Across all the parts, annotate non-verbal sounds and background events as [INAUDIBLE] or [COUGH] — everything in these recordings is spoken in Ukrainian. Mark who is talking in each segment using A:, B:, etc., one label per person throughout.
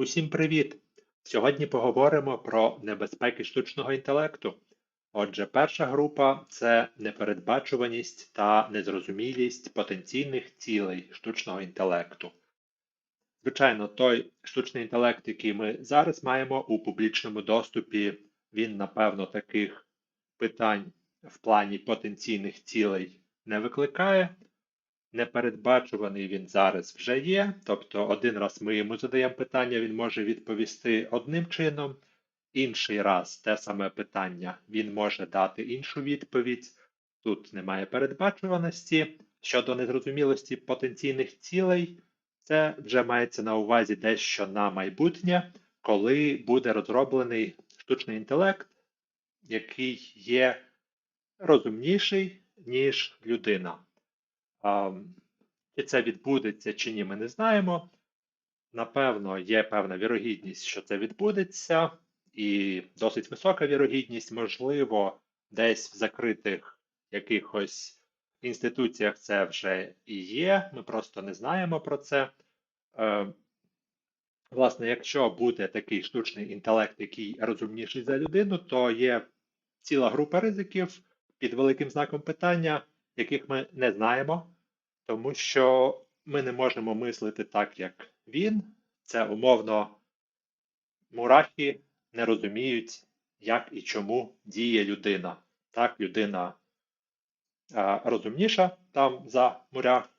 A: Усім привіт! Сьогодні поговоримо про небезпеки штучного інтелекту. Отже, перша група це непередбачуваність та незрозумілість потенційних цілей штучного інтелекту. Звичайно, той штучний інтелект, який ми зараз маємо у публічному доступі, він, напевно, таких питань в плані потенційних цілей не викликає. Непередбачуваний він зараз вже є, тобто один раз ми йому задаємо питання, він може відповісти одним чином, інший раз те саме питання він може дати іншу відповідь. Тут немає передбачуваності. Щодо незрозумілості потенційних цілей, це вже мається на увазі дещо на майбутнє, коли буде розроблений штучний інтелект, який є розумніший, ніж людина. Чи це відбудеться, чи ні, ми не знаємо. Напевно, є певна вірогідність, що це відбудеться, і досить висока вірогідність, можливо, десь в закритих якихось інституціях це вже і є. Ми просто не знаємо про це. Е, власне, якщо буде такий штучний інтелект, який розумніший за людину, то є ціла група ризиків під великим знаком питання, яких ми не знаємо, тому що ми не можемо мислити так, як він. Це умовно мурахи не розуміють, як і чому діє людина. Так, людина а, розумніша там за мурях.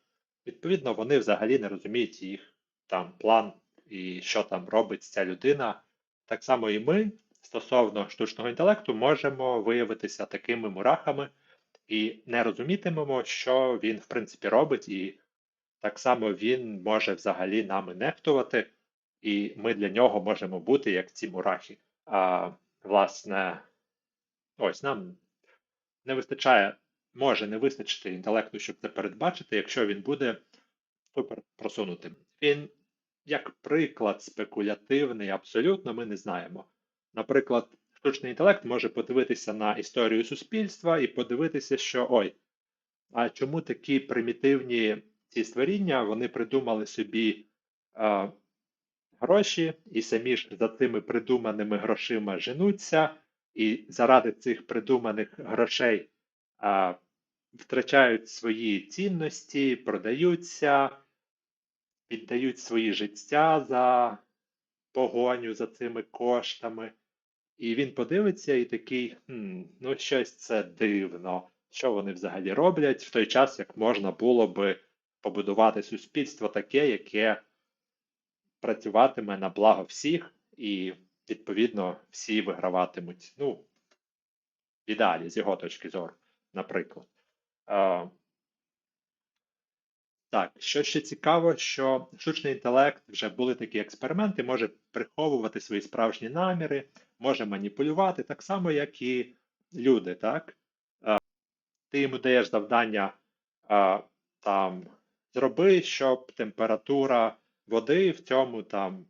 A: Відповідно, вони взагалі не розуміють їх там план і що там робить ця людина. Так само і ми стосовно штучного інтелекту можемо виявитися такими мурахами і не розумітимемо, що він, в принципі, робить, і так само він може взагалі нами нехтувати, і ми для нього можемо бути як ці мурахи. А, Власне, ось нам не вистачає, може не вистачити інтелекту, щоб це передбачити, якщо він буде супер просунутим. Він, як приклад, спекулятивний, абсолютно ми не знаємо. Наприклад, штучний інтелект може подивитися на історію суспільства і подивитися, що ой, а чому такі примітивні ці створіння вони придумали собі а, гроші, і самі ж за цими придуманими грошима женуться, і заради цих придуманих грошей а, втрачають свої цінності, продаються, віддають свої життя за погоню за цими коштами. І він подивиться і такий, хм, ну щось це дивно. Що вони взагалі роблять в той час, як можна було би побудувати суспільство таке, яке працюватиме на благо всіх, і, відповідно, всі виграватимуть. Ну, в ідеалі, з його точки зору, наприклад. А, так, що ще цікаво, що штучний інтелект вже були такі експерименти, може приховувати свої справжні наміри може маніпулювати так само, як і люди. так? Ти йому даєш завдання там зроби, щоб температура води в цьому там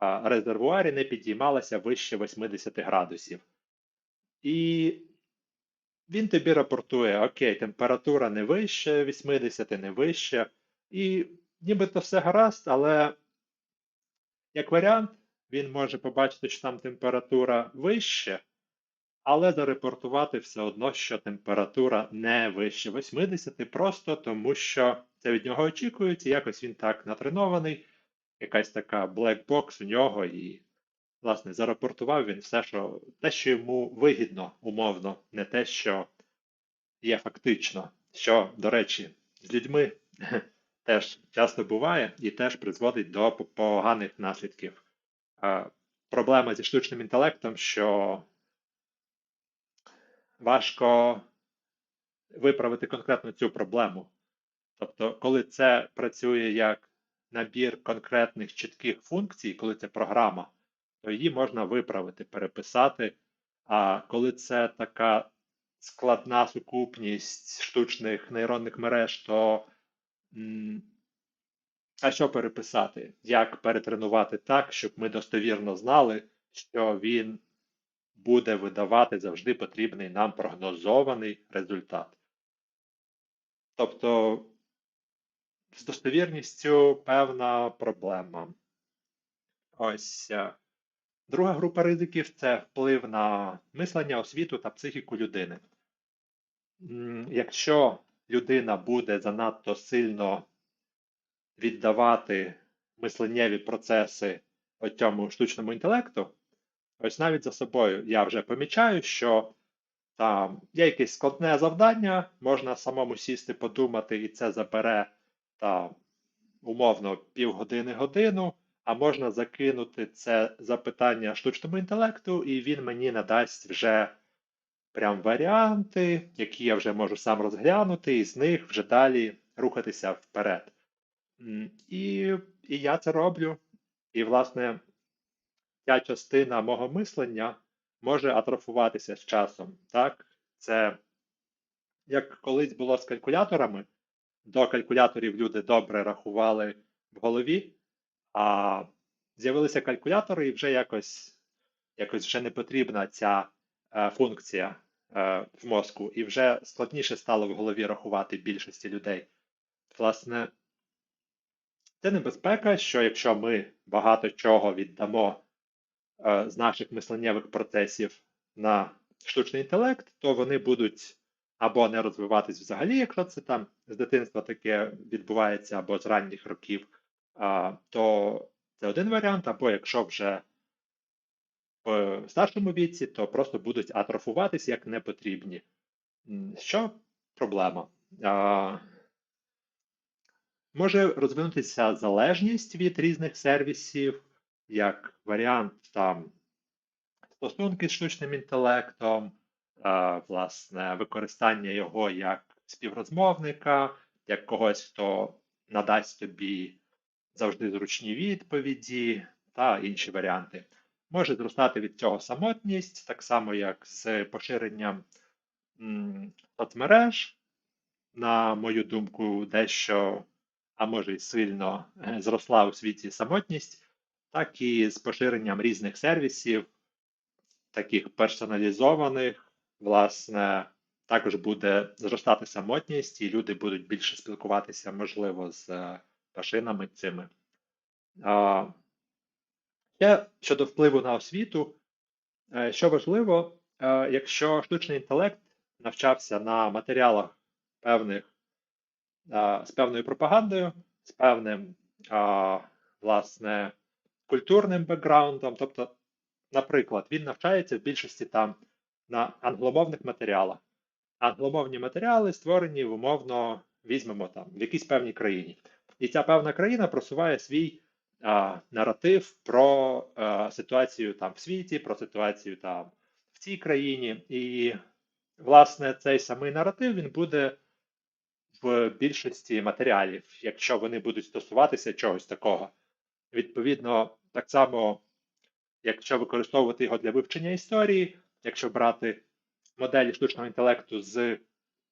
A: резервуарі не підіймалася вище 80 градусів. І він тобі рапортує: Окей, температура не вище 80, не вище. І нібито все гаразд, але як варіант, він може побачити, що там температура вища, але зарепортувати все одно, що температура не вище 80, просто тому що це від нього очікується, якось він так натренований, якась така блекбокс у нього, і, власне, зарепортував він все, що те, що йому вигідно, умовно, не те, що є фактично, що, до речі, з людьми [LAUGHS] теж часто буває і теж призводить до поганих наслідків проблема зі штучним інтелектом, що важко виправити конкретно цю проблему. Тобто, коли це працює як набір конкретних чітких функцій, коли це програма, то її можна виправити, переписати. А коли це така складна сукупність штучних нейронних мереж, то а що переписати? Як перетренувати так, щоб ми достовірно знали, що він буде видавати завжди потрібний нам прогнозований результат? Тобто з достовірністю певна проблема. Ось е, друга група ризиків це вплив на мислення, освіту та психіку людини. Якщо людина буде занадто сильно віддавати мисленнєві процеси цьому штучному інтелекту, ось навіть за собою я вже помічаю, що там є якесь складне завдання, можна самому сісти, подумати, і це забере там, умовно півгодини-годину, а можна закинути це запитання штучному інтелекту, і він мені надасть вже прям варіанти, які я вже можу сам розглянути, і з них вже далі рухатися вперед. І, і я це роблю. І, власне, ця частина мого мислення може атрофуватися з часом. Так? Це як колись було з калькуляторами. До калькуляторів люди добре рахували в голові, а з'явилися калькулятори, і вже якось, якось вже не потрібна ця е, функція е, в мозку, і вже складніше стало в голові рахувати більшості людей. Власне, це небезпека, що якщо ми багато чого віддамо е, з наших мисленнєвих процесів на штучний інтелект, то вони будуть або не розвиватись взагалі, якщо це там з дитинства таке відбувається, або з ранніх років, а, то це один варіант, або якщо вже в старшому віці, то просто будуть атрофуватись як непотрібні. Що проблема? А, Може розвинутися залежність від різних сервісів, як варіант там стосунки з штучним інтелектом, а, власне, використання його як співрозмовника, як когось, хто надасть тобі завжди зручні відповіді та інші варіанти. Може зростати від цього самотність, так само як з поширенням соцмереж, на мою думку, дещо, а може й сильно е, зросла у світі самотність, так і з поширенням різних сервісів, таких персоналізованих, власне, також буде зростати самотність, і люди будуть більше спілкуватися, можливо, з е, машинами цими. Ще щодо впливу на освіту, е, що важливо, якщо штучний інтелект навчався на матеріалах певних з певною пропагандою, з певним власне культурним бекграундом, тобто, наприклад, він навчається в більшості там на англомовних матеріалах. Англомовні матеріали створені в умовно, візьмемо там в якійсь певній країні. І ця певна країна просуває свій а, наратив про а, ситуацію там в світі, про ситуацію там в цій країні. І, власне, цей самий наратив він буде в більшості матеріалів, якщо вони будуть стосуватися чогось такого. Відповідно, так само, якщо використовувати його для вивчення історії, якщо брати моделі штучного інтелекту з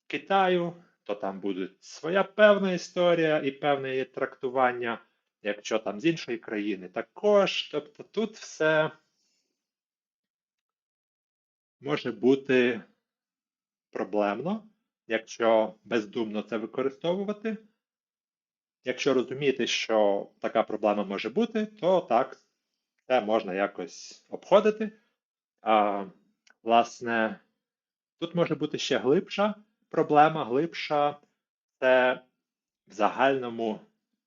A: Китаю, то там буде своя певна історія і певне її трактування, якщо там з іншої країни також. Тобто тут все може бути проблемно, якщо бездумно це використовувати. Якщо розуміти, що така проблема може бути, то так, це можна якось обходити. А, Власне, тут може бути ще глибша проблема. Глибша це в загальному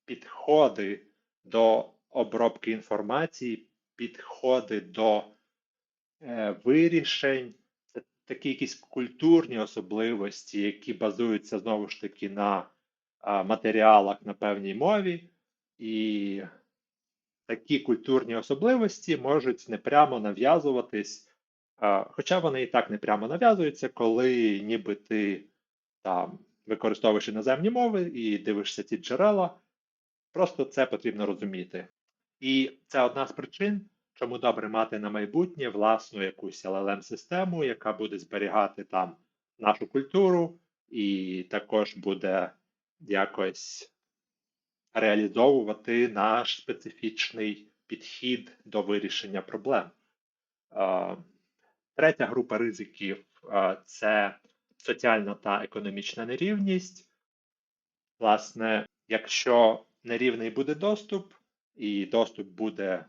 A: підходи до обробки інформації, підходи до е, вирішень. Такі якісь культурні особливості, які базуються знову ж таки на матеріалах на певній мові, і такі культурні особливості можуть непрямо нав'язуватись, хоча вони і так непрямо нав'язуються, коли ніби ти там використовуєш іноземні мови і дивишся ці джерела. Просто це потрібно розуміти. І це одна з причин, чому добре мати на майбутнє власну якусь LLM-систему, яка буде зберігати там нашу культуру, і також буде якось реалізовувати наш специфічний підхід до вирішення проблем. Третя група ризиків це соціальна та економічна нерівність. Власне, якщо нерівний буде доступ, і доступ буде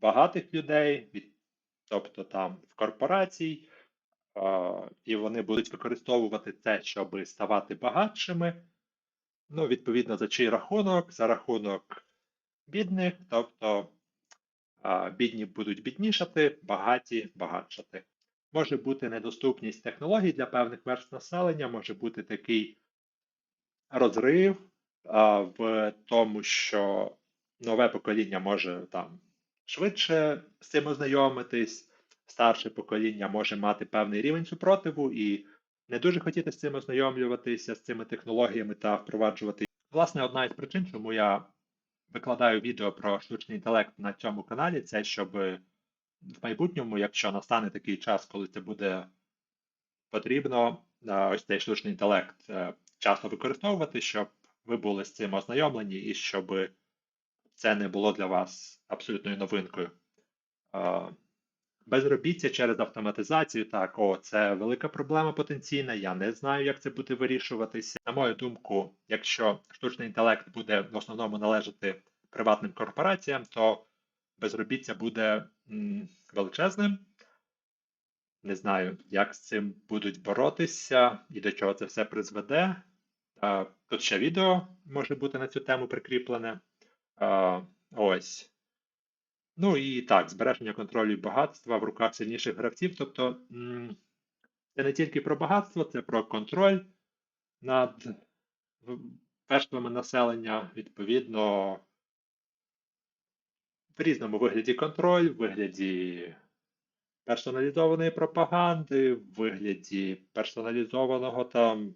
A: багатих людей, від, тобто там в корпорацій, і вони будуть використовувати це, щоб ставати багатшими. Ну, відповідно, за чий рахунок, за рахунок бідних, тобто бідні будуть біднішати, багаті багатшати. Може бути недоступність технологій для певних верств населення, може бути такий розрив а, в тому, що нове покоління може там швидше з цим ознайомитись, старше покоління може мати певний рівень супротиву і не дуже хотіти з цим ознайомлюватися, з цими технологіями та впроваджувати. Власне, одна із причин, чому я викладаю відео про штучний інтелект на цьому каналі, це щоб в майбутньому, якщо настане такий час, коли це буде потрібно, е, ось цей штучний інтелект е, часто використовувати, щоб ви були з цим ознайомлені і щоб це не було для вас абсолютною новинкою. Безробіття через автоматизацію, так, о, це велика проблема потенційна. Я не знаю, як це буде вирішуватися. На мою думку, якщо штучний інтелект буде в основному належати приватним корпораціям, то безробіття буде м, величезним. Не знаю, як з цим будуть боротися і до чого це все призведе. Тут ще відео може бути на цю тему прикріплене. Ось. Ну і так, збереження контролю багатства в руках сильніших гравців. Тобто це не тільки про багатство, це про контроль над верствами населення, відповідно, в різному вигляді контроль, в вигляді персоналізованої пропаганди, в вигляді персоналізованого там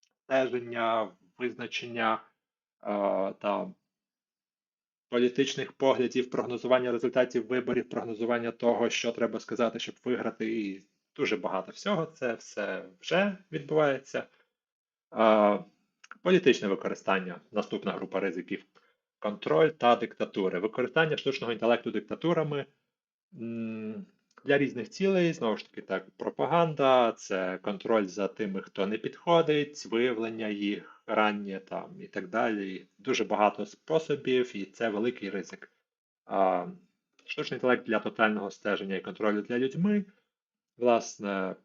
A: стеження, визначення там політичних поглядів, прогнозування результатів виборів, прогнозування того, що треба сказати, щоб виграти, і дуже багато всього. Це все вже відбувається. А, Політичне використання, наступна група ризиків. Контроль та диктатури. Використання штучного інтелекту диктатурами для різних цілей, знову ж таки, так, пропаганда, це контроль за тими, хто не підходить, виявлення їх раннє там і так далі. Дуже багато способів, і це великий ризик. А, Штучний інтелект для тотального стеження і контролю для людьми. Власне,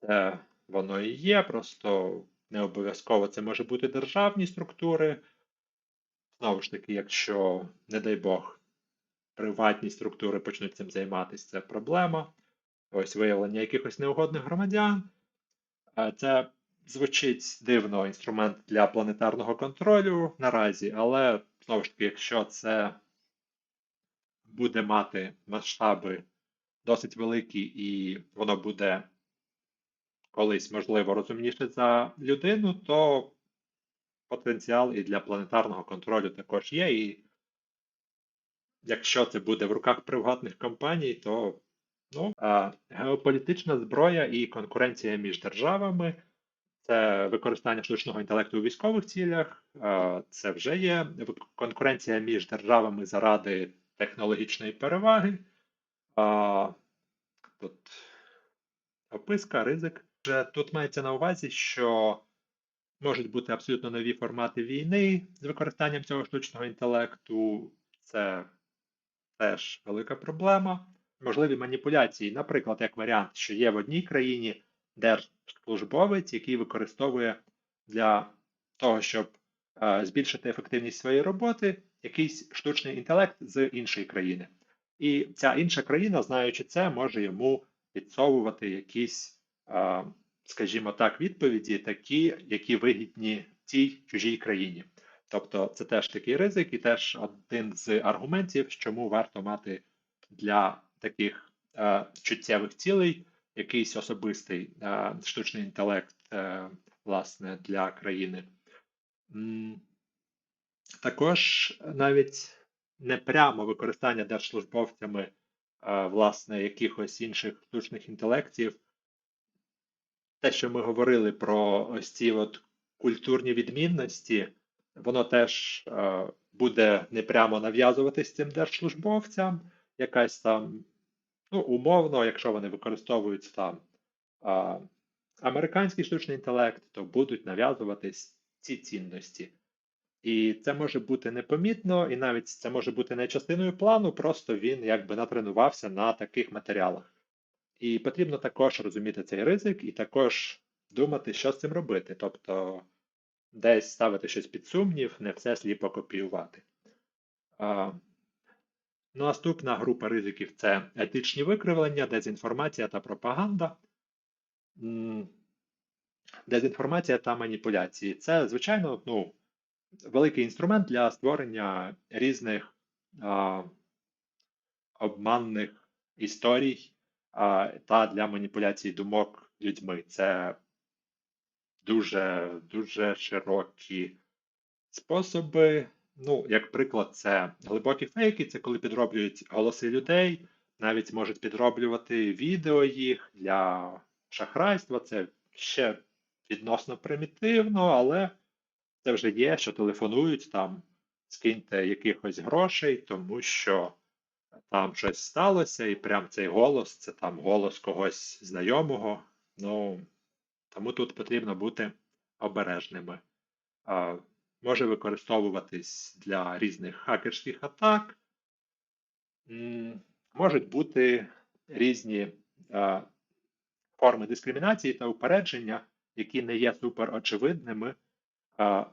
A: це воно і є, просто не обов'язково це може бути державні структури. Знову ж таки, якщо, не дай Бог, приватні структури почнуть цим займатися, це проблема. Ось виявлення якихось неугодних громадян. Е, Це звучить дивно інструмент для планетарного контролю наразі, але знову ж таки, якщо це буде мати масштаби досить великі, і воно буде колись, можливо, розумніше за людину, то потенціал і для планетарного контролю також є. І якщо це буде в руках приватних компаній, то ну, геополітична зброя і конкуренція між державами. Це використання штучного інтелекту у військових цілях, це вже є конкуренція між державами заради технологічної переваги. Тут описка, ризик. Тут мається на увазі, що можуть бути абсолютно нові формати війни з використанням цього штучного інтелекту. Це теж велика проблема. Можливі маніпуляції, наприклад, як варіант, що є в одній країні держслужбовець, який використовує для того, щоб е, збільшити ефективність своєї роботи, якийсь штучний інтелект з іншої країни. І ця інша країна, знаючи це, може йому підсовувати якісь, е, скажімо так, відповіді, такі, які вигідні цій чужій країні. Тобто це теж такий ризик, і теж один з аргументів, чому варто мати для таких е, чуттєвих цілей якийсь особистий е, штучний інтелект, е, власне, для країни. Також навіть непрямо використання держслужбовцями е, власне якихось інших штучних інтелектів. Те, що ми говорили про ось ці от культурні відмінності, воно теж буде непрямо нав'язуватись цим держслужбовцям, якась там, ну, умовно, якщо вони використовують там е, американський штучний інтелект, то будуть нав'язуватись ці цінності. І це може бути непомітно, і навіть це може бути не частиною плану, просто він якби натренувався на таких матеріалах. І потрібно також розуміти цей ризик, і також думати, що з цим робити. Тобто десь ставити щось під сумнів, не все сліпо копіювати. А, Наступна група ризиків це етичні викривлення, дезінформація та пропаганда. Дезінформація та маніпуляції. Це, звичайно, ну, великий інструмент для створення різних а, обманних історій а, та для маніпуляції думок людьми. Це дуже дуже широкі способи. Ну, як приклад, це глибокі фейки, це коли підроблюють голоси людей, навіть можуть підроблювати відео їх для шахрайства. Це ще відносно примітивно, але це вже є, що телефонують там, скиньте якихось грошей, тому що там щось сталося, і прям цей голос це там голос когось знайомого. Ну, тому тут потрібно бути обережними. Може використовуватись для різних хакерських атак. Можуть бути різні форми дискримінації та упередження, які не є суперочевидними, а,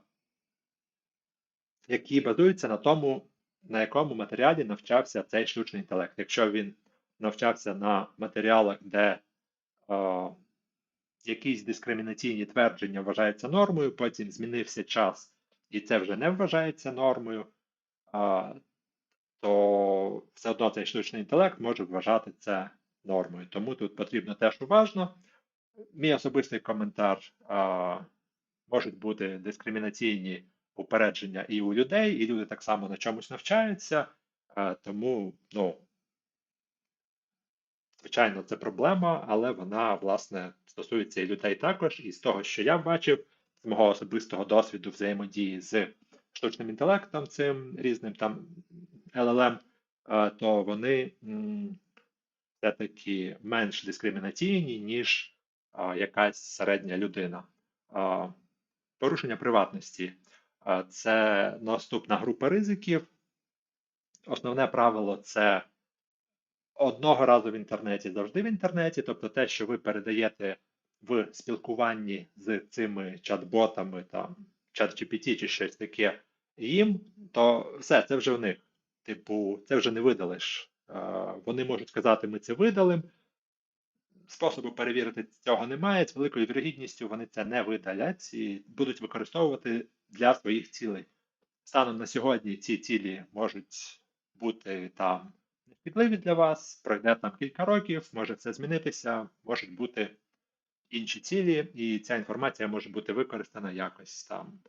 A: які базуються на тому, на якому матеріалі навчався цей штучний інтелект. Якщо він навчався на матеріалах, де якісь дискримінаційні твердження вважаються нормою, потім змінився час, і це вже не вважається нормою, а, то все одно цей штучний інтелект може вважати це нормою. Тому тут потрібно теж уважно. Мій особистий коментар а, можуть бути дискримінаційні упередження і у людей, і люди так само на чомусь навчаються. А, тому, ну, звичайно, це проблема, але вона, власне, стосується і людей також. І з того, що я бачив, з мого особистого досвіду взаємодії з штучним інтелектом, цим різним там LLM, то вони все-таки менш дискримінаційні, ніж якась середня людина. Порушення приватності це наступна група ризиків. Основне правило це одного разу в інтернеті, завжди в інтернеті, тобто те, що ви передаєте в спілкуванні з цими чат-ботами, там, чат-GPT чи щось таке їм, то все, це вже в них. Типу, це вже не видалиш. Вони можуть сказати, ми це видалим. Способу перевірити цього немає. З великою вірогідністю вони це не видалять і будуть використовувати для своїх цілей. Станом на сьогодні ці цілі можуть бути там нешкідливі для вас, пройде там кілька років, може все змінитися, можуть бути інші цілі, і ця інформація може бути використана якось там.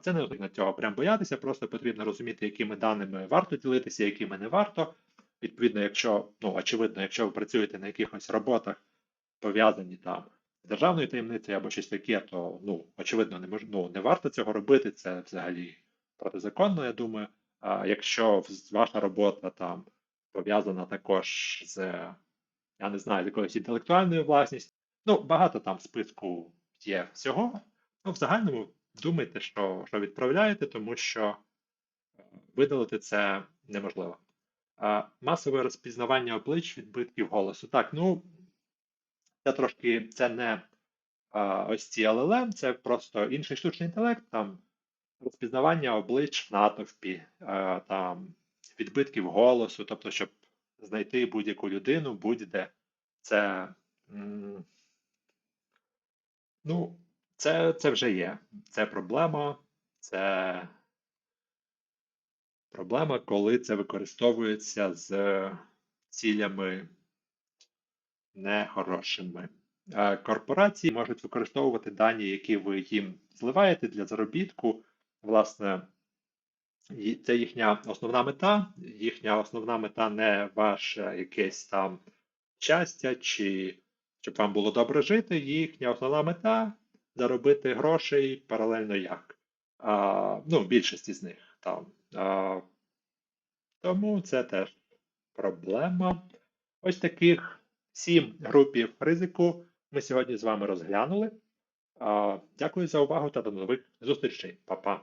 A: Це не потрібно цього прям боятися, просто потрібно розуміти, якими даними варто ділитися, якими не варто. Відповідно, якщо, ну, очевидно, якщо ви працюєте на якихось роботах, пов'язані там з державною таємницею або щось таке, то ну, очевидно, не мож, ну, не варто цього робити. Це взагалі протизаконно, я думаю. А якщо ваша робота там пов'язана також з, я не знаю, з якоюсь інтелектуальною власністю, ну, багато там списку є всього. Ну, в загальному думайте, що, що відправляєте, тому що е, видалити це неможливо. Масове розпізнавання облич відбитків голосу. Так, ну це трошки це не а, ось ці LLM, це просто інший штучний інтелект, там розпізнавання облич в натовпі, а, там відбитків голосу, тобто, щоб знайти будь-яку людину, будь-де. Це. Ну, це, це вже є. Це проблема, це Проблема, коли це використовується з цілями нехорошими. Корпорації можуть використовувати дані, які ви їм зливаєте для заробітку. Власне, це їхня основна мета. Їхня основна мета не ваше якесь там щастя, чи щоб вам було добре жити. Їхня основна мета заробити грошей паралельно як. А, Ну, більшості з них там. А, Тому це теж проблема. Ось таких сім групів ризику ми сьогодні з вами розглянули. А, Дякую за увагу та до нових зустрічей. Па-па!